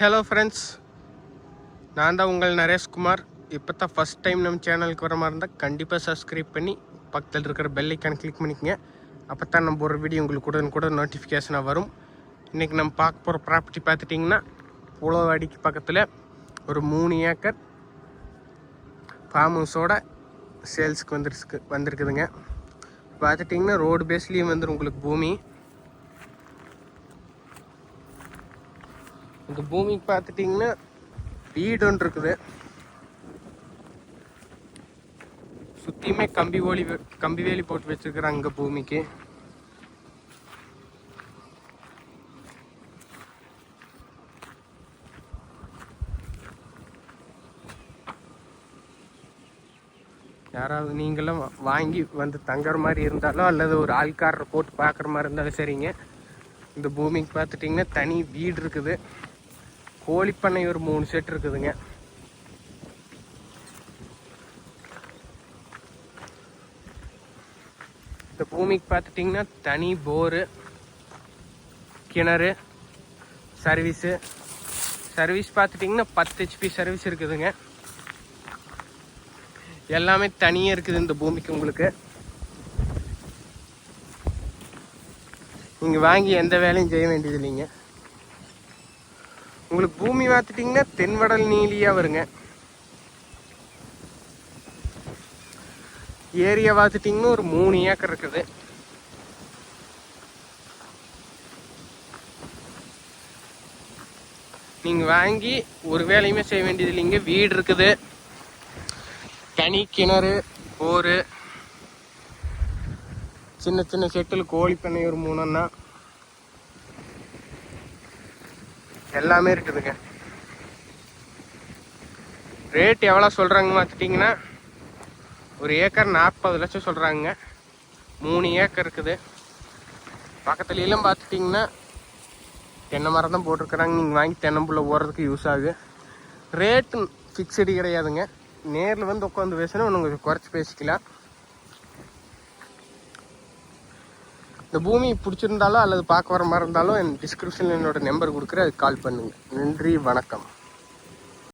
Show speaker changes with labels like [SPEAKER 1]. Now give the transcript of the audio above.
[SPEAKER 1] Hello friends நான் தான் உங்கள் நரேஷ்குமார். இப்போ தான் ஃபஸ்ட் டைம் நம்ம சேனலுக்கு வர மாதிரி இருந்தால் கண்டிப்பாக சப்ஸ்கிரைப் பண்ணி பக்கத்தில் இருக்கிற பெல் ஐக்கான் கிளிக் பண்ணிக்கங்க. அப்போ தான் நம்ம ஒரு வீடியோ உங்களுக்கு உடனே கூட நோட்டிஃபிகேஷனாக வரும். இன்றைக்கி நம்ம பார்க்க போகிற ப்ராப்பர்ட்டி பார்த்துட்டிங்கன்னா உழவாடிக்கு பக்கத்தில் ஒரு மூணு ஏக்கர் ஃபார்ம் ஹவுஸோட சேல்ஸுக்கு வந்துருக்கு வந்திருக்குதுங்க. பார்த்துட்டிங்கன்னா ரோடு பேஸ்லேயும் வந்துடும் உங்களுக்கு பூமி. இந்த பூமிக்கு பார்த்துட்டிங்கன்னா வீடு ஒன்று இருக்குது. சுற்றியுமே கம்பி ஓலி கம்பி வேலி போட்டு வச்சிருக்கிறாங்க அங்கே பூமிக்கு. யாராவது நீங்களும் வாங்கி வந்து தங்குற மாதிரி இருந்தாலோ அல்லது ஒரு ஆள்காரரை போட்டு பார்க்குற மாதிரி இருந்தாலும் சரிங்க. இந்த பூமிக்கு பார்த்துட்டிங்கன்னா தனி வீடு இருக்குது. கோழிப்பண்ணை ஒரு மூணு செட் இருக்குதுங்க. இந்த பூமிக்கு பார்த்துட்டிங்கன்னா தனி போரு கிணறு சர்வீஸு சர்வீஸ் பார்த்துட்டிங்கன்னா பத்து ஹெச்பி சர்வீஸ் இருக்குதுங்க. எல்லாமே தனியாக இருக்குது இந்த பூமிக்கு உங்களுக்கு. நீங்கள் வாங்கி எந்த வேலையும் செய்ய வேண்டியது இல்லைங்க உங்களுக்கு பூமி பார்த்துட்டிங்கன்னா தென்வடல் நீலியாக வருங்க. ஏரியா பார்த்துட்டிங்கன்னா ஒரு மூணு ஏக்கர் இருக்குது. நீங்கள் வாங்கி ஒரு வேலையுமே செய்ய வேண்டியது இல்லைங்க. வீடு இருக்குது. தனி கிணறு போர். சின்ன சின்ன செட்டில் கோழி பண்ணை ஒரு மூணுன்னா எல்லாமே இருக்குதுங்க. ரேட் எவ்வளோ சொல்கிறாங்க பார்த்துட்டிங்கன்னா ஒரு ஏக்கர் நாற்பது லட்சம் சொல்கிறாங்க மூணு ஏக்கர் இருக்குது. பக்கத்துலலாம் பார்த்துட்டிங்கன்னா தென்னை மரம் தான் போட்டிருக்கிறாங்க. நீங்கள் வாங்கி தென்னம்புள்ள ஓடுறதுக்கு யூஸ் ஆகுது. ரேட்டு ஃபிக்ஸடு கிடையாதுங்க. நேரில் வந்து உட்காந்து பேசினா உங்களுக்கு குறைச்சி பேசிக்கலாம். இந்த பூமி பிடிச்சிருந்தாலோ அல்லது பார்க்க வர மாதிரி இருந்தாலும் என் டிஸ்கிரிப்ஷனில் என்னோட நம்பர் கொடுக்குறேன். அதுக்கு கால் பண்ணுங்கள் நன்றி வணக்கம்.